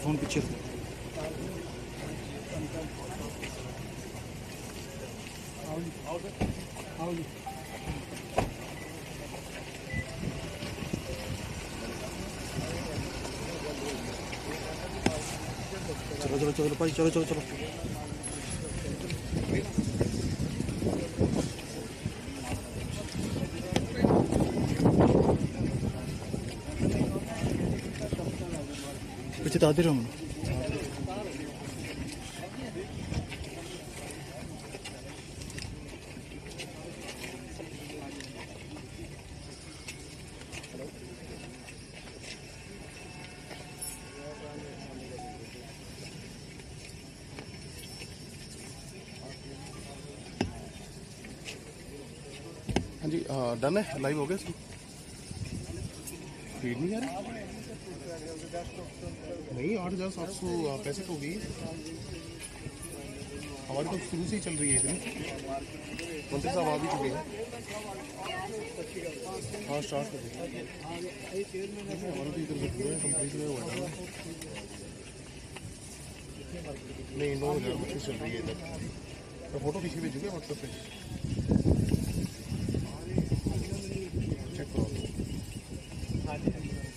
ਭਾਜੀ ਫੋਨ ਪਿੱਛੇ ਚਲੋ ਚਲੋ ਚਲੋ ਭਾਜੀ ਚਲੋ ਚਲੋ। তাদের আমরা ਹਾਂਜੀ ਡਨ ਹੈ? ਲਾਈਵ ਹੋ ਗਿਆ ਫੀਡ ਨਹੀਂ ਆ ਰਹੀ? नहीं, आठ हज़ार सात सौ पैंसठ हो गई। हमारी तो शुरू से ही चल रही है इतनी। मंत्री साहब आ भी चुके हैं। हाँ स्टार्ट कर हमारा तो इधर कंप्लीट हुआ था नहीं नौ हज़ार बच्चे चल रही है इधर। फ़ोटो खींच के भेजूँगा व्हाट्सएप पे?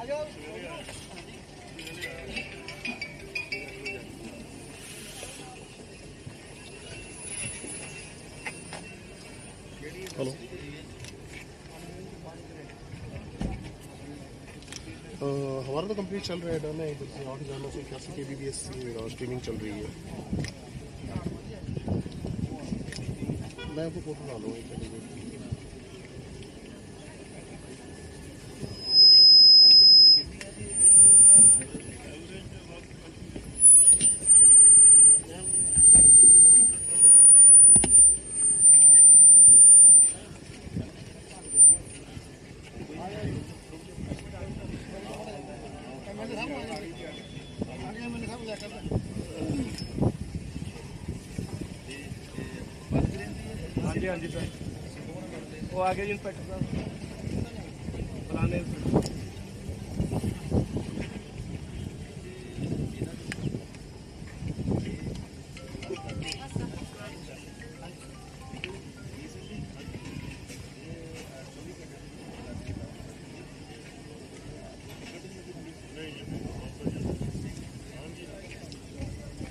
हेलो। हमारा तो कंप्लीट चल रहा है, डन है, इधर से आठ हज़ार नौ सौ इक्यासी के बी बी एस स्ट्रीमिंग चल रही है। मैं आपको फ़ोटो डालूँगा ਹਾਂਜੀ ਹਾਂਜੀ ਸਰ। ਉਹ ਆ ਗਏ ਜੀ ਇੰਸਪੈਕਟਰ ਸਾਹਿਬ ਫਲਾਣੇ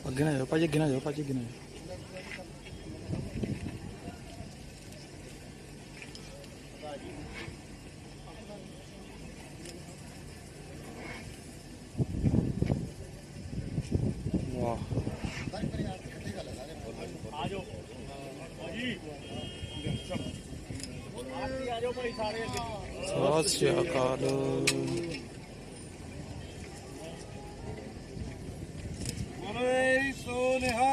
ਅੱਗੇ ਨਾ ਜਾਓ, ਭਾਜੀ, ਅੱਗੇ ਨਾ ਜਾਓ, ਭਾਜੀ, ਅੱਗੇ ਨਾ ਜਾਓ। ਵਾਹ ਆ ਜਾਓ ਭਾਈ ਸਾਰੇ ਅੱਗੇ ਸਤਿ ਸ਼੍ਰੀ ਅਕਾਲ ਬੋਲੇ ਸੋਨਿਹਾ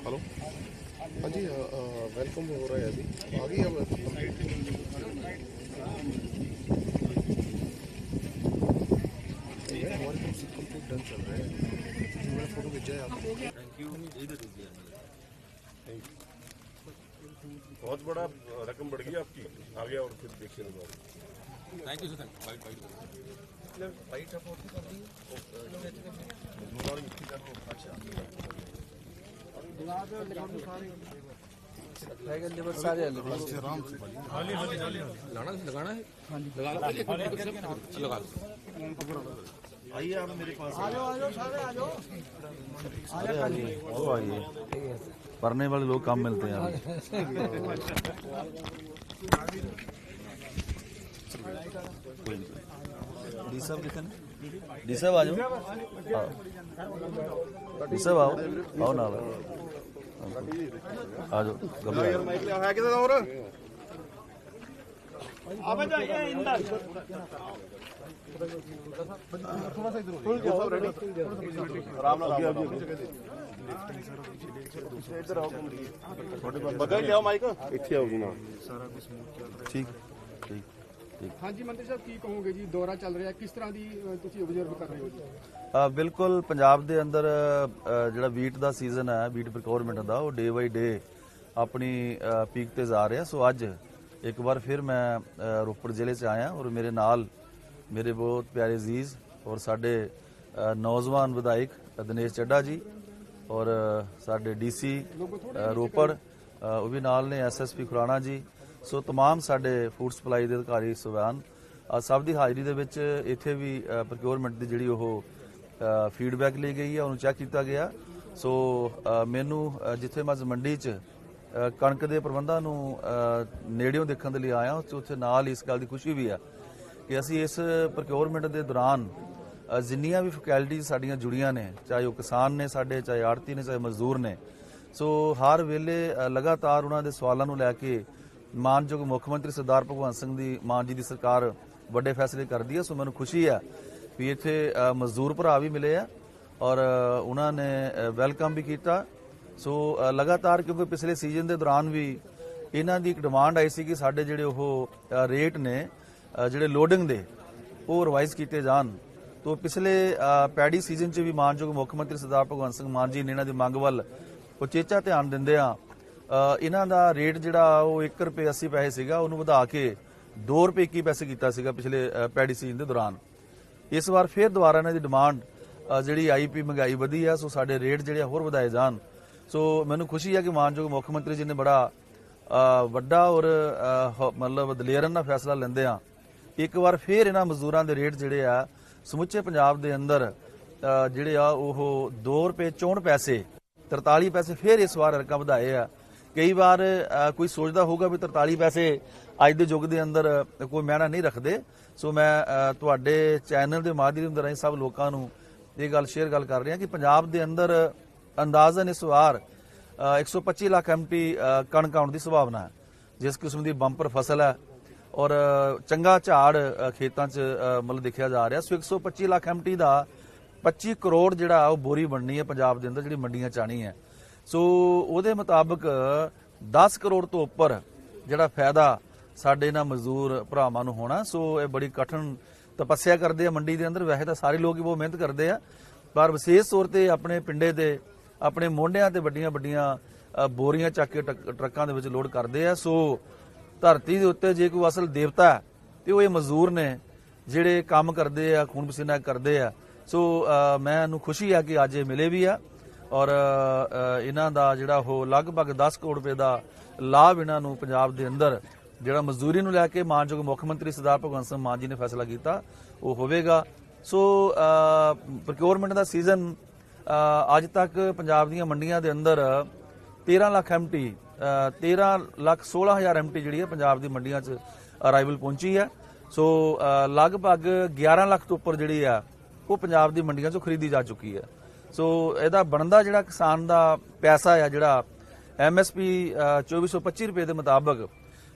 हेलो हाँ जी वेलकम हो रहा है अभी आ गई अब बहुत बड़ा रकम बढ़ गई आपकी। आ गया और फिर देखिए thank you sir thank bite bite लगाना लगाना है? लगा ਆइए आप मेरे पास आ जाओ आ जाओ सारे आ जाओ सारे आ जाइए वो आइए पढ़ने वाले लोग काम मिलते हैं डी साहब कितने डी साहब आ जाओ डी साहब आओ आओ ना आ जाओ है किधर और आ जाइए इंदर ਇੱਥੇ ਆਓ ਜੀ ਠੀਕ ਠੀਕ ਹਾਂਜੀ ਮੰਤਰੀ ਸਾਹਿਬ ਕੀ ਕਹੋਗੇ ਜੀ? ਦੌਰਾ ਚੱਲ ਰਿਹਾ। ਕਿਸ ਤਰ੍ਹਾਂ ਦੀ ਤੁਸੀਂ ਆਬਜ਼ਰਵ ਕਰ ਰਹੇ ਹੋ ਜੀ? ਬਿਲਕੁਲ ਪੰਜਾਬ ਦੇ ਅੰਦਰ ਜਿਹੜਾ ਵੀਟ ਦਾ ਸੀਜ਼ਨ ਹੈ ਵੀਟ ਪ੍ਰੋਕਿਉਰਮੈਂਟ ਦਾ ਉਹ ਡੇ ਬਾਈ ਡੇ ਆਪਣੀ ਪੀਕ ਤੇ ਜਾ ਰਿਹਾ। ਸੋ ਅੱਜ ਇੱਕ ਵਾਰ ਫਿਰ ਮੈਂ ਰੋਪੜ ਜ਼ਿਲ੍ਹੇ 'ਚ ਆਇਆ ਔਰ ਮੇਰੇ ਨਾਲ ਮੇਰੇ ਬਹੁਤ ਪਿਆਰੇ ਅਜ਼ੀਜ਼ ਔਰ ਸਾਡੇ ਅ, ਨੌਜਵਾਨ ਵਿਧਾਇਕ ਦਿਨੇਸ਼ ਚੱਡਾ ਜੀ ਔਰ ਅ, ਸਾਡੇ ਡੀਸੀ ਰੋਪੜ ਅ, ਉਹ ਵੀ ਨਾਲ ਨੇ ਐਸਐਸਪੀ ਖੁਰਾਣਾ ਜੀ ਸੋ तमाम ਸਾਡੇ ਫੂਡ ਸਪਲਾਈ ਦੇ ਅਧਿਕਾਰੀ ਸੁਭਾਨ ਅ, ਸਭ ਦੀ ਹਾਜ਼ਰੀ ਦੇ ਵਿੱਚ ਇੱਥੇ ਵੀ ਪ੍ਰੋਕਿਉਰਮੈਂਟ ਦੀ ਜਿਹੜੀ ਉਹ ਫੀਡਬੈਕ ਲਈ ਗਈ ਹੈ ਉਹਨੂੰ ਚੈੱਕ ਕੀਤਾ ਗਿਆ ਸੋ ਅ, ਮੈਨੂੰ ਅ, ਜਿੱਥੇ ਮੈਂ ਅੱਜ ਮੰਡੀ 'ਚ ਅ, ਕਣਕ ਦੇ ਪ੍ਰਬੰਧਾਂ ਨੂੰ ਅ, ਨੇੜਿਓਂ ਦੇਖਣ ਦੇ ਲਈ ਆਇਆ ਉੱਥੇ ਉੱਥੇ ਨਾਲ ਹੀ ਇਸ ਗੱਲ ਦੀ ਖੁਸ਼ੀ ਵੀ ਆ ਕਿ ਅਸੀਂ ਇਸ ਪ੍ਰੋਕਿਉਰਮੈਂਟ ਦੇ ਦੌਰਾਨ ਜਿੰਨੀਆਂ ਵੀ ਫੈਕਲਟੀਜ਼ ਸਾਡੀਆਂ ਜੁੜੀਆਂ ਨੇ, ਚਾਹੇ ਉਹ ਕਿਸਾਨ ਨੇ ਸਾਡੇ, ਚਾਹੇ ਆੜਤੀ ਨੇ, ਚਾਹੇ ਮਜ਼ਦੂਰ ਨੇ, ਸੋ ਹਰ ਵੇਲੇ ਲਗਾਤਾਰ ਉਹਨਾਂ ਦੇ ਸਵਾਲਾਂ ਨੂੰ ਲੈ ਕੇ ਮਾਨਯੋਗ ਮੁੱਖ ਮੰਤਰੀ ਸਰਦਾਰ ਭਗਵੰਤ ਸਿੰਘ ਦੀ, ਮਾਨ ਜੀ ਦੀ ਸਰਕਾਰ ਵੱਡੇ ਫੈਸਲੇ ਕਰਦੀ ਹੈ, ਸੋ ਮੈਨੂੰ ਖੁਸ਼ੀ ਹੈ ਵੀ ਇੱਥੇ ਮਜ਼ਦੂਰ ਭਰਾ ਵੀ ਮਿਲੇ ਆ ਔਰ ਉਹਨਾਂ ਨੇ ਵੈਲਕਮ ਵੀ ਕੀਤਾ। ਸੋ ਲਗਾਤਾਰ ਕਿਉਂਕਿ ਪਿਛਲੇ ਸੀਜ਼ਨ ਦੇ ਦੌਰਾਨ ਵੀ ਇਹਨਾਂ ਦੀ ਇੱਕ ਡਿਮਾਂਡ ਆਈ ਸੀ ਕਿ ਸਾਡੇ ਜਿਹੜੇ ਉਹ ਰੇਟ ਨੇ ਜਿਹੜੇ ਲੋਡਿੰਗ ਦੇ ਉਹ ਰਿਵਾਈਜ਼ ਕੀਤੇ ਜਾਣ। ਤੋਂ ਪਿਛਲੇ ਪੈੜੀ ਸੀਜ਼ਨ 'ਚ ਵੀ ਮਾਨਯੋਗ ਮੁੱਖ ਮੰਤਰੀ ਸਰਦਾਰ ਭਗਵੰਤ ਸਿੰਘ ਮਾਨ ਜੀ ਨੇ ਇਹਨਾਂ ਦੀ ਮੰਗ ਵੱਲ ਉਚੇਚਾ ਧਿਆਨ ਦਿੰਦੇ ਆ। ਇਹਨਾਂ ਦਾ ਰੇਟ ਜਿਹੜਾ ਉਹ 1 ਰੁਪਏ 80 ਪੈਸੇ ਸੀਗਾ ਉਹਨੂੰ ਵਧਾ ਕੇ 2 ਰੁਪਏ 21 ਪੈਸੇ ਕੀਤਾ ਸੀਗਾ ਪਿਛਲੇ ਪੈੜੀ ਸੀਜ਼ਨ ਦੇ ਦੌਰਾਨ। ਇਸ ਵਾਰ ਫਿਰ ਦੁਬਾਰਾ ਇਹਨਾਂ ਦੀ ਡਿਮਾਂਡ ਅ, ਜਿਹੜੀ ਆਈਪੀ ਮਹਿੰਗਾਈ ਵਧੀ ਆ ਸੋ ਸਾਡੇ ਰੇਟ ਜਿਹੜੇ ਆ ਹੋਰ ਵਧਾਏ ਜਾਣ। ਸੋ ਮੈਨੂੰ ਖੁਸ਼ੀ ਹੈ ਕਿ ਮਾਨਯੋਗ ਮੁੱਖ ਮੰਤਰੀ ਜੀ ਨੇ ਬੜਾ ਵੱਡਾ ਔਰ ਮਤਲਬ ਦਲੇਰਨ ਨਾਲ ਫੈਸਲਾ ਲੈਂਦੇ ਆ। ਇੱਕ ਵਾਰ ਫਿਰ ਇਹਨਾਂ ਮਜ਼ਦੂਰਾਂ ਦੇ ਰੇਟ ਜਿਹੜੇ ਆ ਸਮੁੱਚੇ ਪੰਜਾਬ ਦੇ ਅੰਦਰ ਜਿਹੜੇ ਆ ਉਹ 2 ਰੁਪਏ 64 ਪੈਸੇ 43 ਪੈਸੇ ਫਿਰ ਇਸ ਵਾਰ ਰਕਮ ਵਧਾਏ ਆ। ਕਈ ਵਾਰ ਕੋਈ ਸੋਚਦਾ ਹੋਊਗਾ ਵੀ 43 ਪੈਸੇ ਅੱਜ ਦੇ ਯੁੱਗ ਦੇ ਅੰਦਰ ਕੋਈ ਮਾਇਨਾ ਨਹੀਂ ਰੱਖਦੇ। ਸੋ ਮੈਂ ਤੁਹਾਡੇ ਚੈਨਲ ਦੇ ਮਾਧਿਅਮ ਰਾਹੀਂ ਸਭ ਲੋਕਾਂ ਨੂੰ ਇਹ ਗੱਲ ਸ਼ੇਅਰ ਗੱਲ ਕਰ ਰਿਹਾ ਕਿ ਪੰਜਾਬ ਦੇ ਅੰਦਰ ਅੰਦਾਜ਼ਨ ਇਸ ਵਾਰ ਅ, 125 ਲੱਖ ਐਮਟੀ ਕਣਕ ਆਉਣ ਦੀ ਸੰਭਾਵਨਾ ਹੈ। ਜਿਸ ਕਿਸਮ ਦੀ ਬੰਪਰ ਫਸਲ ਹੈ ਔਰ ਚੰਗਾ ਝਾੜ ਖੇਤਾਂ 'ਚ ਮਤਲਬ ਦੇਖਿਆ ਜਾ ਰਿਹਾ। ਸੋ 125 ਲੱਖ ਐਮਟੀ ਦਾ 25 ਕਰੋੜ ਜਿਹੜਾ ਉਹ ਬੋਰੀ ਬਣਨੀ ਹੈ ਪੰਜਾਬ ਦੇ ਅੰਦਰ, ਜਿਹੜੀ ਮੰਡੀਆਂ ਚ ਆਣੀ ਹੈ। ਸੋ ਉਹਦੇ ਮੁਤਾਬਕ 10 ਕਰੋੜ ਤੋਂ ਉੱਪਰ ਜਿਹੜਾ ਫਾਇਦਾ ਸਾਡੇ ਇਹਨਾਂ ਮਜ਼ਦੂਰ ਭਰਾਵਾਂ ਨੂੰ ਹੋਣਾ, ਸੋ ਇਹ ਬੜੀ ਕਠਿਨ ਤਪੱਸਿਆ ਕਰਦੇ ਆ ਮੰਡੀ ਦੇ ਅੰਦਰ। ਵੈਸੇ ਤਾਂ ਸਾਰੇ ਲੋਕ ਹੀ ਬਹੁਤ ਮਿਹਨਤ ਕਰਦੇ ਆ, ਪਰ ਵਿਸ਼ੇਸ਼ ਤੌਰ ਤੇ ਆਪਣੇ ਪਿੰਡੇ ਤੇ ਆਪਣੇ ਮੋਢਿਆਂ ਤੇ ਵੱਡੀਆਂ ਵੱਡੀਆਂ ਬੋਰੀਆਂ ਚੱਕ ਕੇ ਟਰੱਕ- ਟਰੱਕਾਂ ਦੇ ਵਿੱਚ ਲੋਡ ਕਰਦੇ ਆ। ਸੋ ਧਰਤੀ ਦੇ ਉੱਤੇ ਜੇ ਕੋਈ ਅਸਲ ਦੇਵਤਾ ਹੈ, ਤੇ ਉਹ ਇਹ ਮਜ਼ਦੂਰ ਨੇ, ਜਿਹੜੇ ਕੰਮ ਕਰਦੇ ਆ, ਖੂਨ ਪਸੀਨਾ ਕਰਦੇ ਆ। ਸੋ ਮੈਂ ਇਹਨੂੰ ਖੁਸ਼ੀ ਆ ਕਿ ਅੱਜ ਇਹ ਮਿਲੇ ਵੀ ਆ, ਔਰ ਇਹਨਾਂ ਦਾ ਜਿਹੜਾ ਉਹ ਲਗਭਗ 10 ਕਰੋੜ ਰੁਪਏ ਦਾ ਲਾਭ ਇਹਨਾਂ ਨੂੰ ਪੰਜਾਬ ਦੇ ਅੰਦਰ, ਜਿਹੜਾ ਮਜ਼ਦੂਰੀ ਨੂੰ ਲੈ ਕੇ ਮਾਨਯੋਗ ਮੁੱਖ ਮੰਤਰੀ ਸਰਦਾਰ ਭਗਵੰਤ ਸਿੰਘ ਮਾਨ ਜੀ ਨੇ ਫੈਸਲਾ ਕੀਤਾ, ਉਹ ਹੋਵੇਗਾ। ਸੋ ਪ੍ਰੋਕਿਉਰਮੈਂਟ ਦਾ ਸੀਜ਼ਨ ਅੱਜ ਤੱਕ ਪੰਜਾਬ ਦੀਆਂ ਮੰਡੀਆਂ ਦੇ ਅੰਦਰ 13 ਲੱਖ ਐਮਟੀ 13 ਲੱਖ 16 ਹਜ਼ਾਰ ਐਮਟੀ ਜਿਹੜੀ ਹੈ ਪੰਜਾਬ ਦੀ ਮੰਡੀਆਂ 'ਚ ਅਰਾਈਵਲ ਪਹੁੰਚੀ ਹੈ। ਸੋ ਲਗਭਗ 11 ਲੱਖ ਤੋਂ ਉੱਪਰ ਜਿਹੜੀ ਆ, ਉਹ ਪੰਜਾਬ ਦੀ ਮੰਡੀਆਂ 'ਚੋਂ ਖਰੀਦੀ ਜਾ ਚੁੱਕੀ ਹੈ। ਸੋ, ਇਹਦਾ ਬਣਦਾ ਜਿਹੜਾ ਕਿਸਾਨ ਦਾ ਪੈਸਾ ਆ, ਜਿਹੜਾ ਐਮਐਸਪੀ 2425 ਰੁਪਏ ਦੇ ਮੁਤਾਬਕ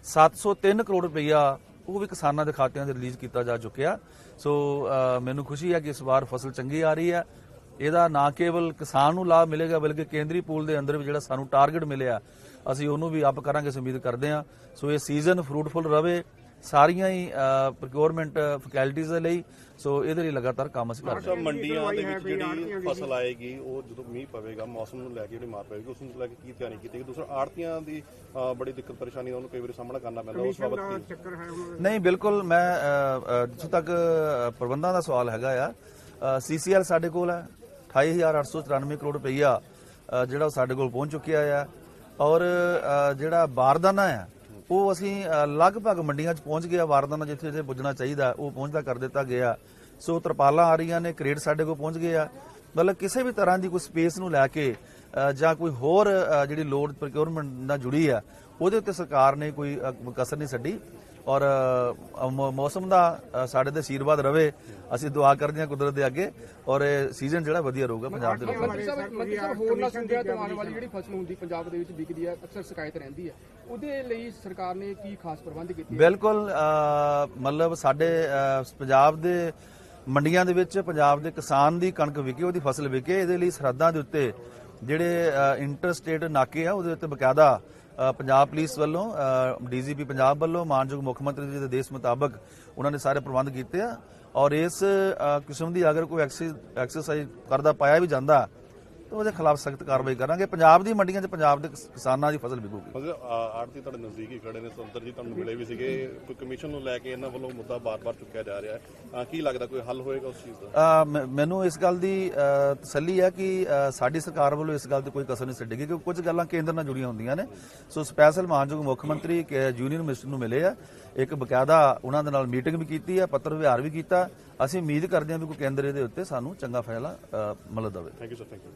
703 ਕਰੋੜ ਰੁਪਈਆ ਉਹ ਵੀ ਕਿਸਾਨਾਂ ਦੇ ਖਾਤਿਆਂ 'ਚ ਰਿਲੀਜ਼ ਕੀਤਾ ਜਾ ਚੁੱਕਿਆ। ਸੋ ਮੈਨੂੰ ਖੁਸ਼ੀ ਹੈ ਕਿ ਇਸ ਵਾਰ ਫਸਲ ਚੰਗੀ ਆ ਰਹੀ ਹੈ। ਇਹਦਾ ਨਾ ਕੇਵਲ ਕਿਸਾਨ ਨੂੰ ਲਾਭ ਮਿਲੇਗਾ ਬਲਕਿ ਕੇਂਦਰੀ ਪੂਲ ਦੇ ਅੰਦਰ ਵੀ ਜਿਹੜਾ ਸਾਨੂੰ ਟਾਰਗੇਟ ਮਿਲਿਆ ਅਸੀਂ ਉਹਨੂੰ ਵੀ ਅਪ ਕਰਾਂਗੇ ਉਮੀਦ ਕਰਦੇ ਹਾਂ। ਸੋ ਇਹ ਸੀਜ਼ਨ ਫਰੂਟਫੁਲ ਰਵੇ ਸਾਰੀਆਂ ਹੀ ਪ੍ਰੋਕਿਉਰਮੈਂਟ ਫੈਕਲਟੀਜ਼ ਦੇ ਲਈ ਸੋ ਇਹਦੇ ਲਈ ਲਗਾਤਾਰ ਕੰਮ ਅਸੀਂ ਕਰ ਰਹੇ ਹਾਂ। ਮੰਡੀਆਂ ਦੇ ਵਿੱਚ ਜਿਹੜੀ ਫਸਲ ਆਏਗੀ ਉਹ ਜਦੋਂ ਮੀਂਹ ਪਵੇਗਾ ਮੌਸਮ ਨੂੰ ਲੈ ਕੇ ਜਿਹੜੀ ਮਾਰ ਪਵੇਗੀ ਉਸ ਨੂੰ ਲੈ ਕੇ ਕੀ ਤਿਆਰੀ ਕੀਤੀ ਗਈ? ਦੂਸਰਾ ਆੜਤੀਆਂ ਦੀ ਬੜੀ ਦਿੱਕਤ ਪਰੇਸ਼ਾਨੀ ਦਾ ਉਹਨੂੰ ਕਈ ਵਾਰੀ ਸਾਹਮਣਾ ਕਰਨਾ ਪੈਂਦਾ ਉਸ ਬਾਬਤ ਨਹੀਂ ਬਿਲਕੁਲ ਮੈਂ ਜਿੱਥੋਂ ਤੱਕ ਪ੍ਰਬੰਧਾਂ ਦਾ ਸਵਾਲ ਹੈਗਾ ਆ ਸੀਸੀਐਲ ਸਾਡੇ ਕੋਲ ਹੈ 28894 ਕਰੋੜ ਰੁਪਈਆ ਜਿਹੜਾ ਉਹ ਸਾਡੇ ਕੋਲ ਪਹੁੰਚ ਚੁੱਕਿਆ ਆ। ਔਰ ਜਿਹੜਾ ਬਾਰਦਾਨਾ ਆ, ਉਹ ਅਸੀਂ ਲਗਭਗ ਮੰਡੀਆਂ 'ਚ ਪਹੁੰਚ ਗਿਆ ਵਾਰਦਾਨਾ ਜਿੱਥੇ ਜਿੱਥੇ ਪੁੱਜਣਾ ਚਾਹੀਦਾ, ਉਹ ਪਹੁੰਚਦਾ ਕਰ ਦਿੱਤਾ ਗਿਆ। ਸੋ ਤਰਪਾਲਾਂ ਆ ਰਹੀਆਂ ਨੇ ਕ੍ਰੇਡ ਸਾਡੇ ਕੋਲ ਪਹੁੰਚ ਗਏ ਆ। ਮਤਲਬ ਕਿਸੇ ਵੀ ਤਰ੍ਹਾਂ ਦੀ ਕੋਈ ਸਪੇਸ ਨੂੰ ਲੈ ਕੇ ਜਾਂ ਕੋਈ ਹੋਰ ਜਿਹੜੀ ਲੋਡ ਪ੍ਰੋਕਿਉਰਮੈਂਟ ਨਾਲ ਜੁੜੀ ਆ, ਉਹਦੇ ਉੱਤੇ ਸਰਕਾਰ ਨੇ ਕੋਈ ਕਸਰ ਨਹੀਂ ਛੱਡੀ। ਔਰ ਮੌਸਮ ਦਾ ਸਾਡੇ ਤੇ ਆਸ਼ੀਰਵਾਦ ਰਵੇ ਅਸੀਂ ਦੁਆ ਕਰਦੇ ਹਾਂ ਕੁਦਰਤ ਦੇ ਅੱਗੇ ਔਰ ਇਹ ਸੀਜ਼ਨ ਜਿਹੜਾ ਵਧੀਆ ਰਹੂਗਾ ਪੰਜਾਬ ਦੇ ਲੋਕਾਂ ਲਈ। ਮੰਤਰੀ ਸਾਹਿਬ ਹੋਰ ਨਾ ਤੋਂ ਆਉਣ ਵਾਲੀ ਜਿਹੜੀ ਫਸਲ ਹੁੰਦੀ ਪੰਜਾਬ ਦੇ ਵਿੱਚ ਵਿਕਦੀ ਹੈ ਅਕਸਰ ਸ਼ਿਕਾਇਤ ਰਹਿੰਦੀ ਹੈ ਉਹਦੇ ਲਈ ਸਰਕਾਰ ਨੇ ਕੀ ਖਾਸ ਪ੍ਰਬੰਧ ਕੀਤੇ ਬਿਲਕੁਲ ਮਤਲਬ ਸਾਡੇ ਪੰਜਾਬ ਦੇ ਮੰਡੀਆਂ ਦੇ ਵਿੱਚ ਪੰਜਾਬ ਦੇ ਕਿਸਾਨ ਦੀ ਕਣਕ ਵਿਕੇ ਉਹਦੀ ਫਸਲ ਵਿਕੇ ਇਹਦੇ ਲਈ ਸਰਹੱਦਾਂ ਦੇ ਉੱਤੇ ਜਿਹੜੇ ਇੰਟਰ ਸਟੇਟ ਨਾਕੇ ਆ ਉਹਦੇ ਉੱਤੇ ਬਕਾਇਦਾ ਪੰਜਾਬ ਪੁਲਿਸ ਵੱਲੋਂ ਡੀਜੀਪੀ ਪੰਜਾਬ ਵੱਲੋਂ, ਮਾਨਯੋਗ ਮੁੱਖ ਮੰਤਰੀ ਜੀ ਦੇ ਦੇਸ਼ ਮੁਤਾਬਕ ਉਹਨਾਂ ਨੇ ਸਾਰੇ ਪ੍ਰਬੰਧ ਕੀਤੇ ਆ। ਔਰ ਇਸ ਕਿਸਮ ਦੀ ਅਗਰ ਕੋਈ ਐਕਸਰਸਾਈਜ਼ ਕਰਦਾ, ਪਾਇਆ ਵੀ ਜਾਂਦਾ ਤਾਂ ਉਹਦੇ ਖਿਲਾਫ ਸਖਤ ਕਾਰਵਾਈ ਕਰਾਂਗੇ। ਪੰਜਾਬ ਦੀ ਮੰਡੀਆਂ 'ਚ ਪੰਜਾਬ ਦੇ ਕਿਸ- ਕਿਸਾਨਾਂ ਦੀ ਫਸਲ ਵਿਕੂਗੀ। ਆੜਤੀ ਤੁਹਾਡੇ ਨਜ਼ਦੀਕ ਹੀ ਖੜੇ ਨੇ ਸੁੰਦਰ ਜੀ ਤੁਹਾਨੂੰ ਮਿਲੇ ਵੀ ਸੀਗੇ। ਕੋਈ ਕਮਿਸ਼ਨ ਨੂੰ ਲੈ ਕੇ ਇਹਨਾਂ ਵੱਲੋਂ ਮੁੱਦਾ ਬਾਰ-ਬਾਰ ਚੁੱਕਿਆ ਜਾ ਰਿਹਾ ਹੈ। ਕੀ ਲੱਗਦਾ ਕੋਈ ਹੱਲ ਹੋਏਗਾ ਉਸ ਚੀਜ਼ ਦਾ? ਮੈਨੂੰ ਇਸ ਗੱਲ ਦੀ ਤਸੱਲੀ ਹੈ ਕਿ ਸਾਡੀ ਸਰਕਾਰ ਵੱਲੋਂ ਇਸ ਗੱਲ ਤੇ ਕੋਈ ਕਸਰ ਨਹੀਂ ਛੱਡੇਗੀ ਕਿਉਂਕਿ ਕੁਝ ਗੱਲਾਂ ਕੇਂਦਰ ਨਾਲ ਜੁੜੀਆਂ ਹੁੰਦੀਆਂ ਨੇ। ਸੋ ਸਪੈਸ਼ਲ ਮਾਨਯੋਗ ਮੁੱਖ ਮੰਤਰੀ ਜੂਨੀਅਰ ਮਿਨਿਸਟਰ ਨੂੰ ਮਿਲੇ ਆ। ਇੱਕ ਬਕਾਇਦਾ ਉਹਨਾਂ ਦੇ ਨਾਲ ਮੀਟਿੰਗ ਵੀ ਕੀਤੀ ਹੈ ਪੱਤਰ ਵਿਹਾਰ ਵੀ ਕੀਤਾ। ਅਸੀਂ ਉਮੀਦ ਕਰਦੇ ਹਾਂ ਵੀ ਕੋਈ ਕੇਂਦਰ ਇਹਦੇ ਉੱਤੇ ਸਾਨੂੰ ਚੰਗਾ ਫੈਸਲਾ ਮਤਲਬ ਦੇਵੇ। Thank you sir thank you